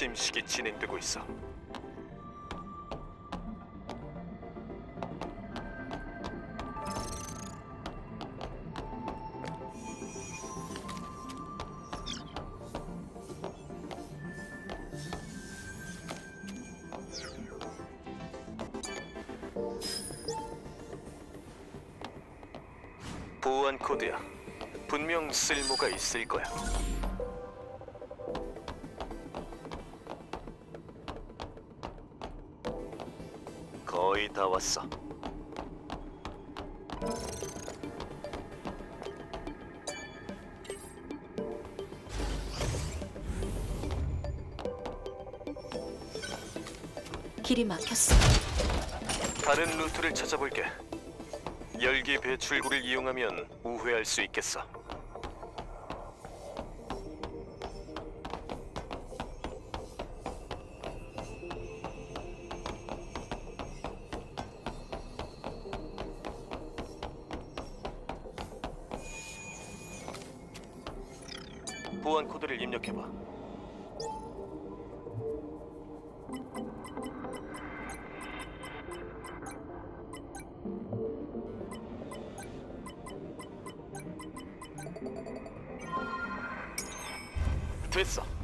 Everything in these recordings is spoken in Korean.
침식이 진행되고 있어. 보안 코드야. 분명 쓸모가 있을 거야. 거의 다 왔어. 길이 막혔어. 다른 루트를 찾아볼게. 열기 배출구를 이용하면 우회할 수 있겠어. 됐어.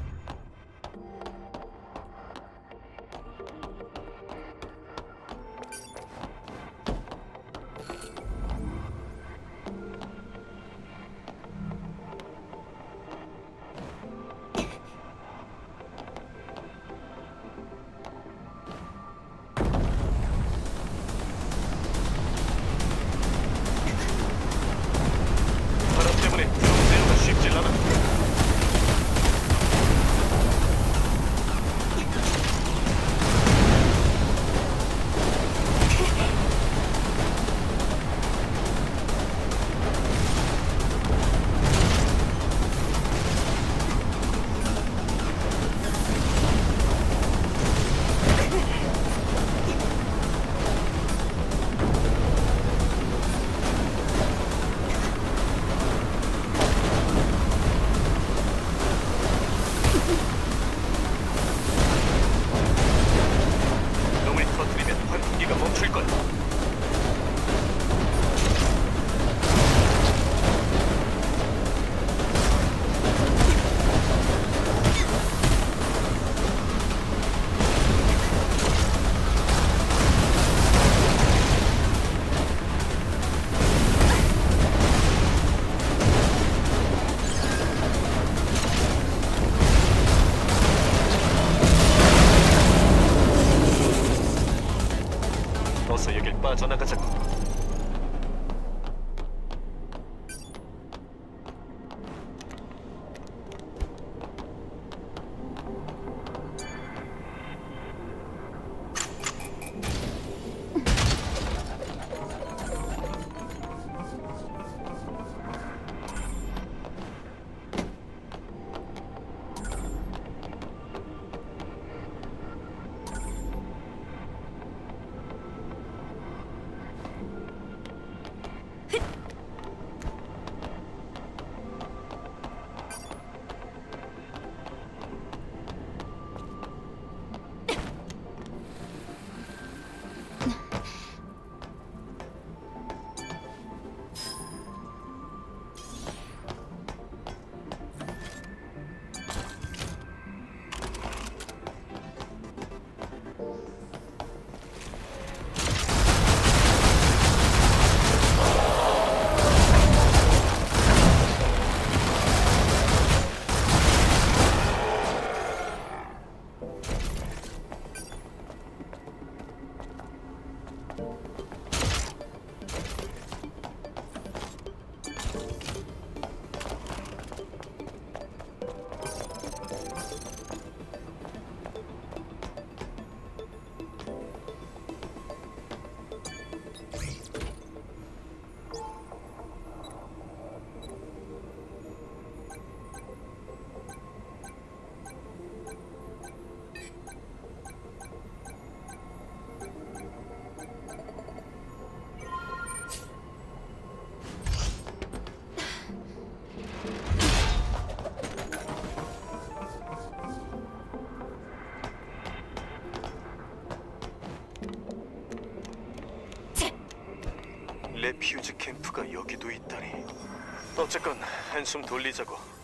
퓨즈 캠프가 여기도 있다니. 어쨌건 한숨 돌리자고.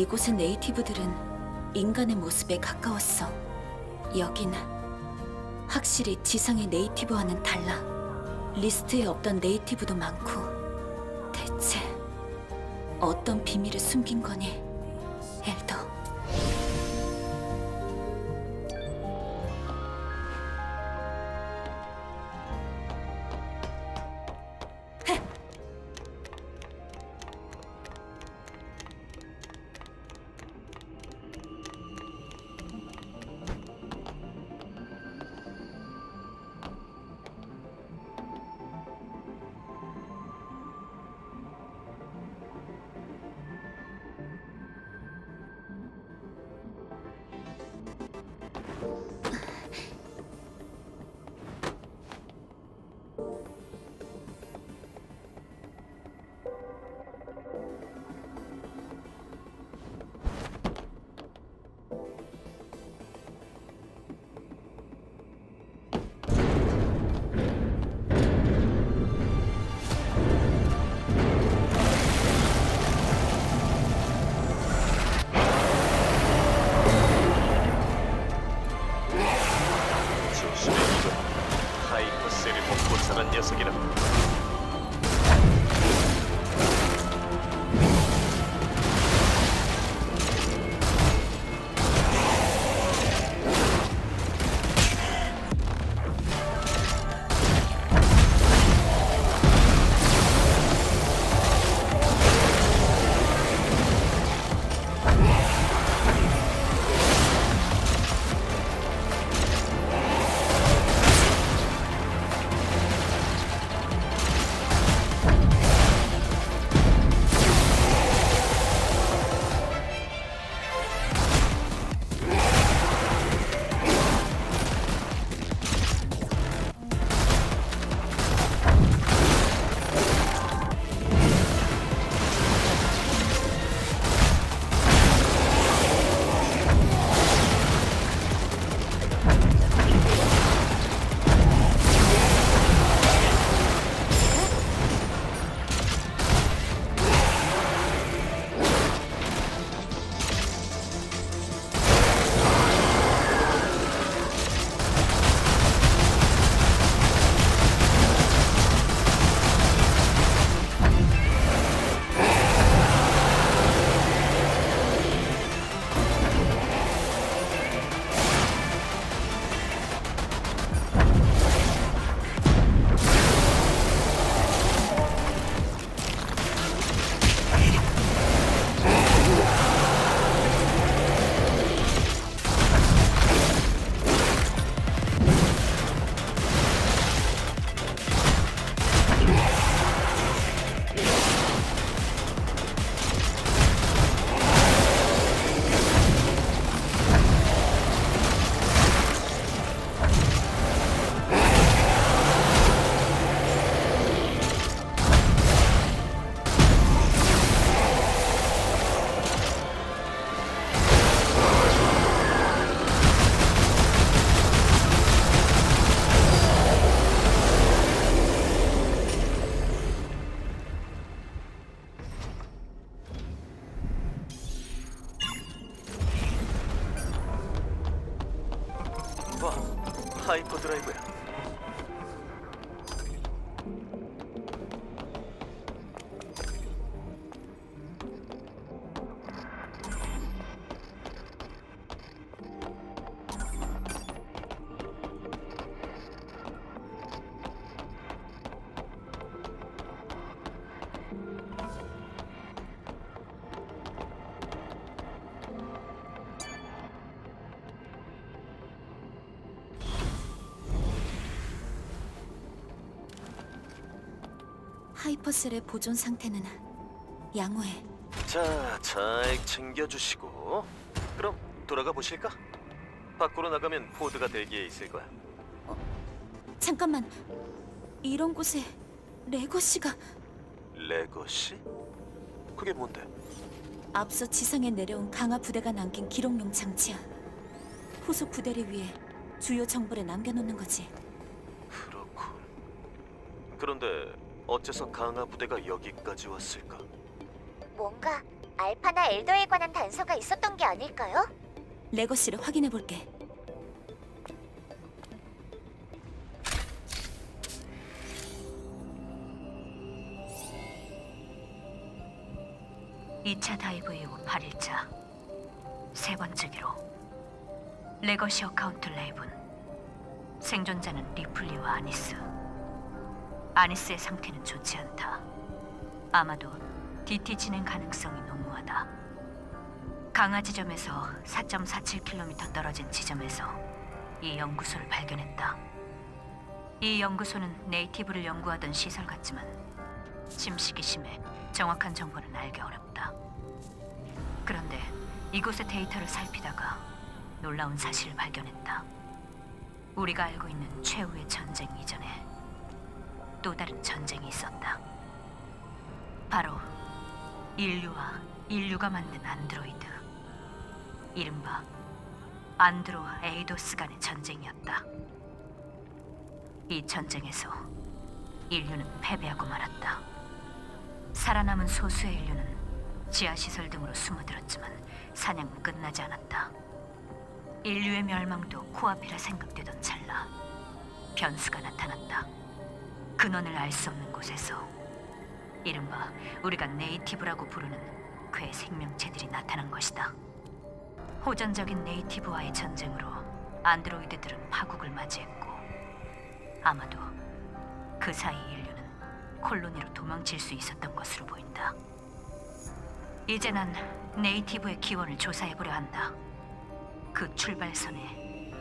이곳의 네이티브들은 인간의 모습에 가까웠어. 여기는 확실히 지상의 네이티브와는 달라. 리스트에 없던 네이티브도 많고 대체 어떤 비밀을 숨긴 거니, 하이퍼셀의 보존 상태는 양호해. 자, 잘 챙겨주시고. 그럼 돌아가 보실까? 밖으로 나가면 포드가 대기에 있을 거야. 잠깐만. 이런 곳에 레거시가 레거시? 그게 뭔데? 앞서 지상에 내려온 강화 부대가 남긴 기록용 장치야. 후속 부대를 위해 주요 정보를 남겨놓는 거지. 그렇군. 그런데 어째서 강화 부대가 여기까지 왔을까? 뭔가 알파나 엘더에 관한 단서가 있었던 게 아닐까요? 레거시를 확인해 볼게. 이 차 다이브 이후 8일차 세 번째 기록 레거시 어카운트 레이븐 생존자는 리플리와 아니스 아니스의 상태는 좋지 않다 아마도 DT 진행 가능성이 농후하다 강화 지점에서 4.47km 떨어진 지점에서 이 연구소를 발견했다 이 연구소는 네이티브를 연구하던 시설 같지만 침식이 심해 정확한 정보는 알기 어렵다. 그런데 이곳의 데이터를 살피다가 놀라운 사실을 발견했다. 우리가 알고 있는 최후의 전쟁 이전에 또 다른 전쟁이 있었다. 바로 인류와 인류가 만든 안드로이드. 이른바 안드로 에이도스 간의 전쟁이었다. 이 전쟁에서 인류는 패배하고 말았다. 살아남은 소수의 인류는 지하시설 등으로 숨어들었지만 사냥은 끝나지 않았다. 인류의 멸망도 코앞이라 생각되던 찰나 변수가 나타났다. 근원을 알 수 없는 곳에서 이른바 우리가 네이티브라고 부르는 그의 생명체들이 나타난 것이다. 호전적인 네이티브와의 전쟁으로 안드로이드들은 파국을 맞이했고 아마도 그 사이 인류는 콜로니로 도망칠 수 있었던 것으로 보인다. 이제 난 네이티브의 기원을 조사해보려 한다. 그 출발선에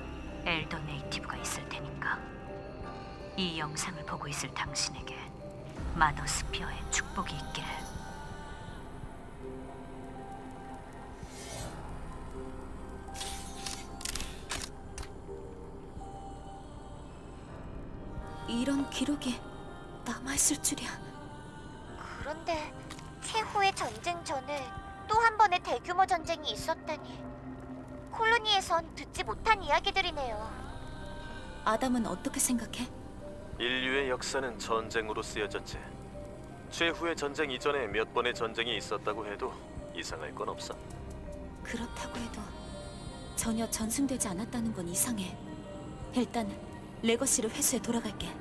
엘더 네이티브가 있을 테니까. 이 영상을 보고 있을 당신에게 마더스피어의 축복이 있기를. 이런 기록이 남아있을 줄이야. 그런데 최후의 전쟁 전에 또 한 번의 대규모 전쟁이 있었다니 콜로니에선 듣지 못한 이야기들이네요. 아담은 어떻게 생각해? 인류의 역사는 전쟁으로 쓰여졌 지. 최후의 전쟁 이전에 몇 번의 전쟁이 있었다고 해도 이상할 건 없어. 그렇다고 해도 전혀 전승되지 않았다는 건 이상해. 일단 레거시를 회수해 돌아갈게.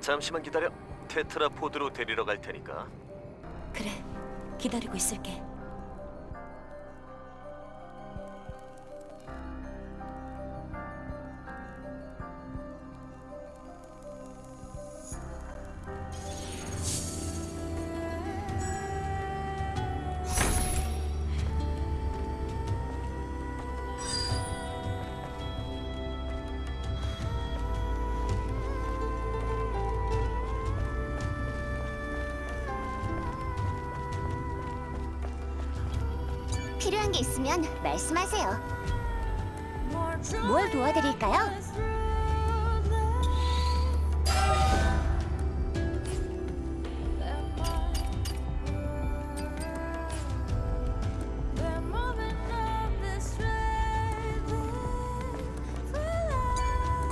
잠시만 기다려. 테트라포드로 데리러 갈 테니까. 그래, 기다리고 있을게.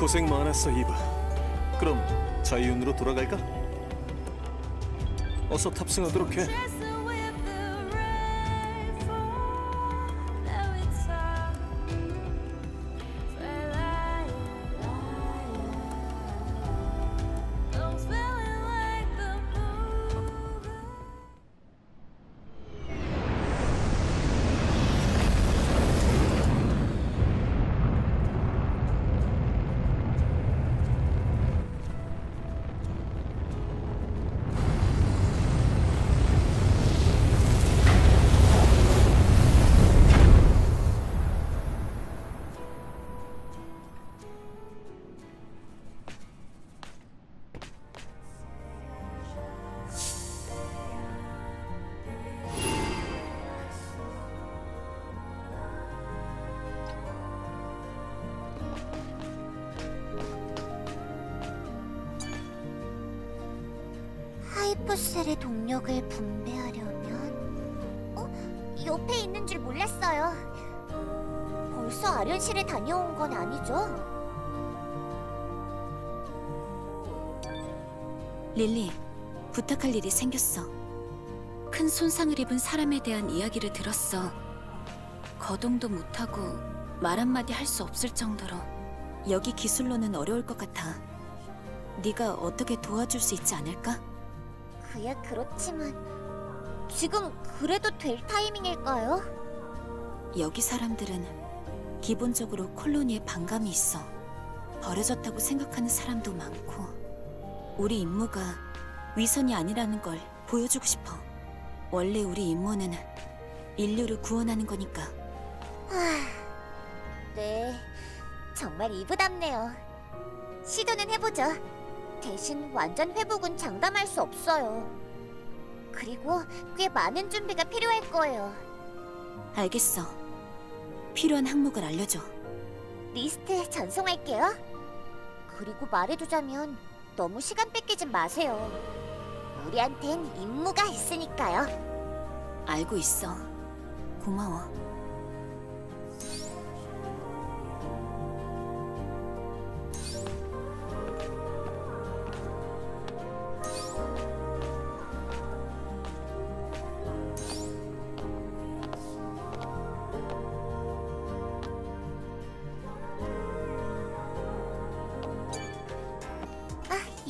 고생 많았어, 이브. 그럼 자이윤으로 돌아갈까? 어서 탑승하도록 해. 헬프셀의 동력을 분배하려면 어? 옆에 있는 줄 몰랐어요. 벌써 아련실에 다녀온 건 아니죠? 릴리, 부탁할 일이 생겼어. 큰 손상을 입은 사람에 대한 이야기를 들었어. 거동도 못하고 말 한마디 할 수 없을 정도로 여기 기술로는 어려울 것 같아. 네가 어떻게 도와줄 수 있지 않을까? 그야 그렇지만 지금 그래도 될 타이밍일까요? 여기 사람들은 기본적으로 콜로니에 반감이 있어. 버려졌다고 생각하는 사람도 많고. 우리 임무가 위선이 아니라는 걸 보여주고 싶어. 원래 우리 임무는 인류를 구원하는 거니까. 네, 정말 이부답네요. 시도는 해보죠. 대신 완전 회복은 장담할 수 없어요. 그리고 꽤 많은 준비가 필요할 거예요. 알겠어. 필요한 항목을 알려줘. 리스트 전송할게요. 그리고 말해두자면 너무 시간 뺏기지 마세요. 우리한텐 임무가 있으니까요. 알고 있어. 고마워.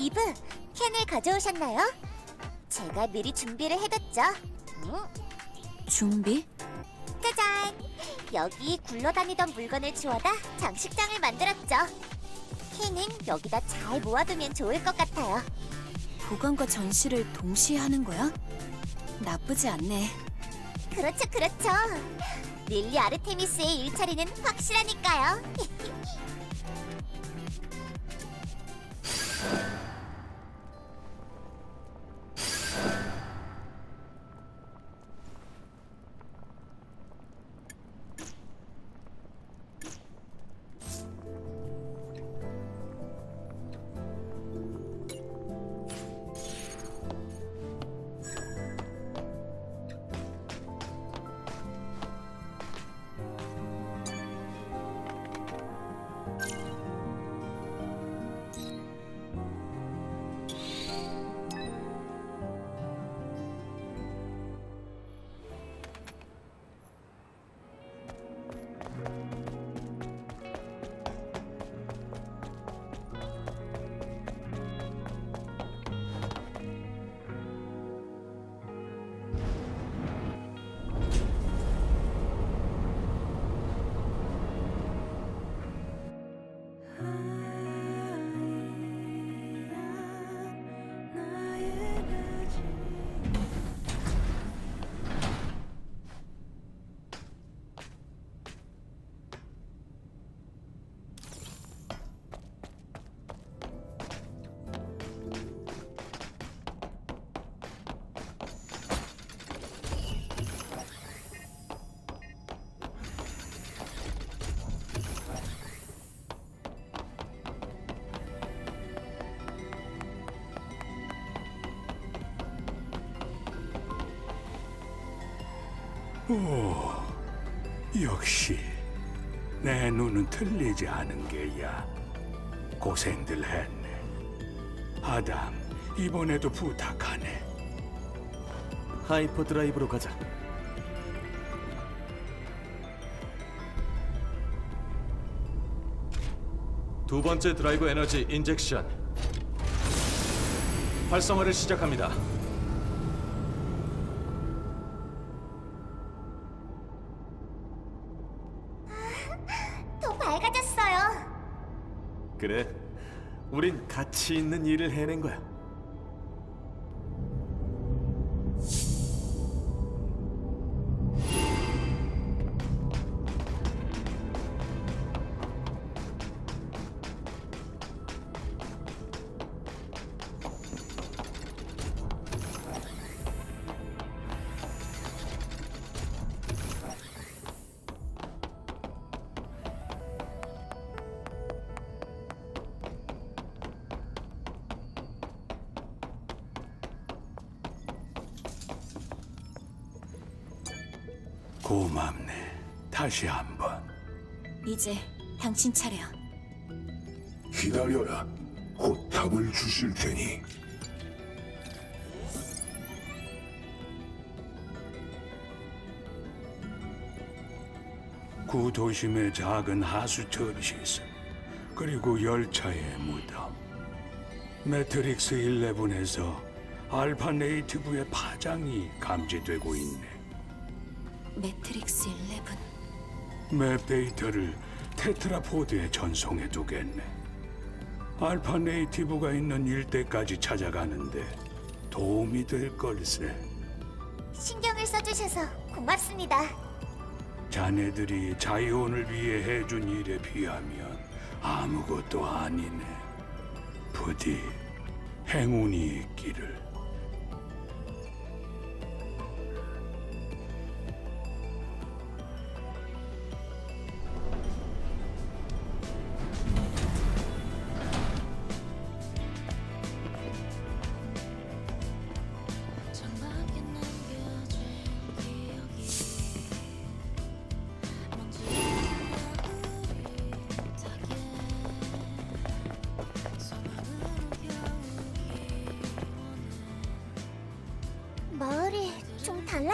이브, 캔을 가져오셨나요? 제가 미리 준비를 해뒀죠. 응? 준비? 짜잔! 여기 굴러다니던 물건을 주워다 장식장을 만들었죠. 캔은 여기다 잘 모아두면 좋을 것 같아요. 보관과 전시를 동시에 하는 거야? 나쁘지 않네. 그렇죠, 그렇죠. 릴리 아르테미스의 일처리는 확실하니까요. 오, 역시 내 눈은 틀리지 않은 게야. 고생들 했네. 아담, 이번에도 부탁하네. 하이퍼 드라이브로 가자. 두 번째 드라이브 에너지 인젝션. 활성화를 시작합니다. 더 밝아졌어요. 그래. 우린 가치 있는 일을 해낸 거야. 당신 차례야. 기다려라. 곧 답을 주실 테니. 구도심의 작은 하수처리 시설, 그리고 열차의 무덤. 매트릭스 11에서 알파 네이티브의 파장이 감지되고 있네. 매트릭스 11. 맵 데이터를 테트라포드에 전송해 두겠네. 알파 네이티브가 있는 일대까지 찾아가는데 도움이 될 걸세. 신경을 써주셔서 고맙습니다. 자네들이 자이온을 위해 해준 일에 비하면 아무것도 아니네. 부디 행운이 있기를.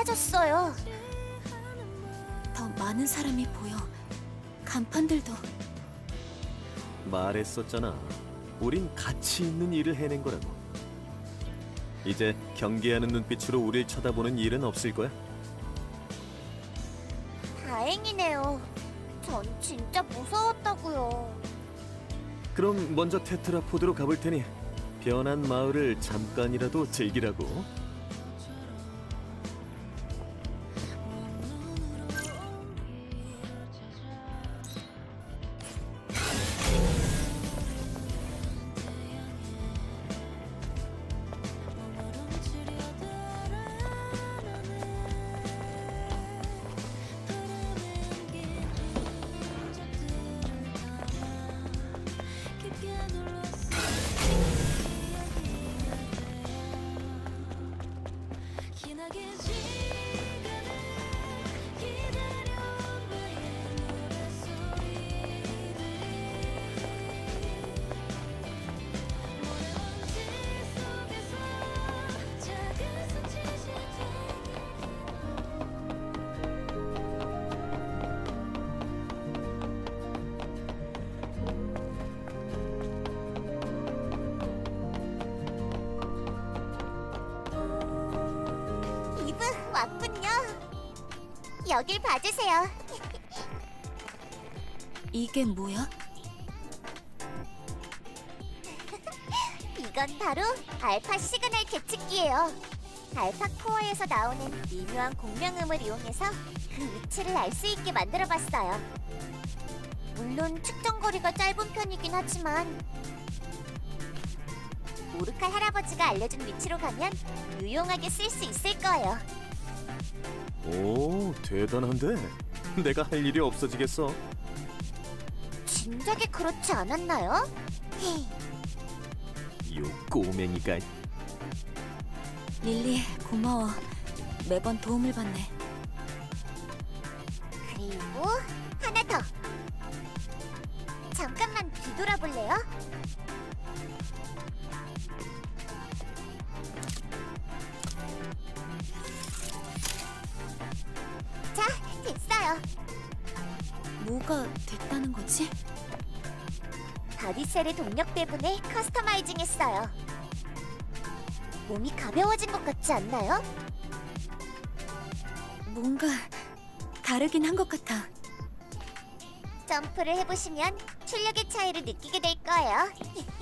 좀 달라졌어요. 더 많은 사람이 보여. 간판들도 말했었잖아. 우린 가치 있는 일을 해낸 거라고. 이제 경계하는 눈빛으로 우릴 쳐다보는 일은 없을 거야. 다행이네요. 전 진짜 무서웠다고요. 그럼 먼저 테트라포드로 가볼 테니 변한 마을을 잠깐이라도 즐기라고. 여길 봐주세요. 이게 뭐야? 이건 바로 알파 시그널 계측기예요. 알파 코어에서 나오는 미묘한 공명음을 이용해서 그 위치를 알 수 있게 만들어봤어요. 물론 측정 거리가 짧은 편이긴 하지만 오르칼 할아버지가 알려준 위치로 가면 유용하게 쓸 수 있을 거예요. 오, 대단한데? 내가 할 일이 없어지겠어. 진작에 그렇지 않았나요? 요 꼬맹이가 릴리, 고마워. 매번 도움을 받네. 뭐가 됐다는 거지? 바디셀의 동력 때문에 커스터마이징 했어요. 몸이 가벼워진 것 같지 않나요? 뭔가 다르긴 한 것 같아. 점프를 해보시면 출력의 차이를 느끼게 될 거예요.